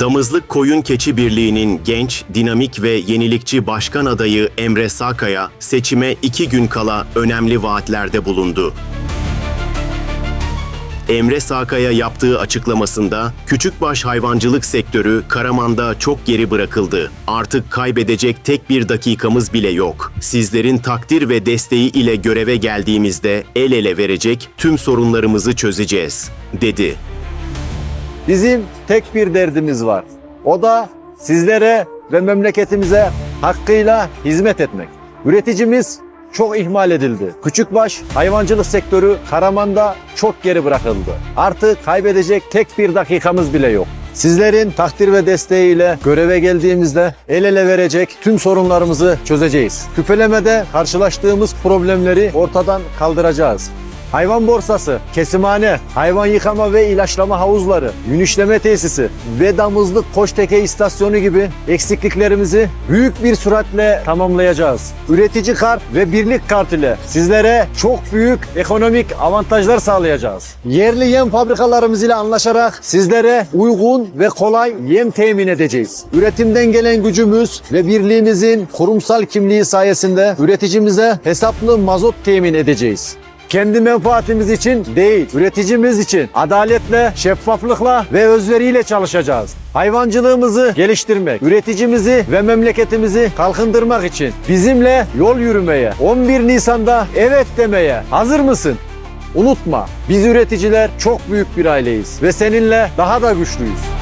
Damızlık Koyun Keçi Birliği'nin genç, dinamik ve yenilikçi başkan adayı Emre Sakaya seçime iki gün kala önemli vaatlerde bulundu. Emre Sakaya yaptığı açıklamasında küçükbaş hayvancılık sektörü Karaman'da çok geri bırakıldı. Artık kaybedecek tek bir dakikamız bile yok. Sizlerin takdir ve desteği ile göreve geldiğimizde el ele verecek tüm sorunlarımızı çözeceğiz, dedi. Bizim tek bir derdimiz var. O da sizlere ve memleketimize hakkıyla hizmet etmek. Üreticimiz çok ihmal edildi. Küçükbaş hayvancılık sektörü Karaman'da çok geri bırakıldı. Artık kaybedecek tek bir dakikamız bile yok. Sizlerin takdir ve desteğiyle göreve geldiğimizde el ele verecek tüm sorunlarımızı çözeceğiz. Küpelemede karşılaştığımız problemleri ortadan kaldıracağız. Hayvan borsası, kesimhane, hayvan yıkama ve ilaçlama havuzları, yünüşleme tesisi ve damızlık koçteke istasyonu gibi eksikliklerimizi büyük bir süratle tamamlayacağız. Üretici kart ve birlik kart ile sizlere çok büyük ekonomik avantajlar sağlayacağız. Yerli yem fabrikalarımız ile anlaşarak sizlere uygun ve kolay yem temin edeceğiz. Üretimden gelen gücümüz ve birliğimizin kurumsal kimliği sayesinde üreticimize hesaplı mazot temin edeceğiz kendi menfaatimiz için değil, üreticimiz için adaletle, şeffaflıkla ve özveriyle çalışacağız. Hayvancılığımızı geliştirmek, üreticimizi ve memleketimizi kalkındırmak için bizimle yol yürümeye, 11 Nisan'da evet demeye hazır mısın? Unutma, biz üreticiler çok büyük bir aileyiz ve seninle daha da güçlüyüz.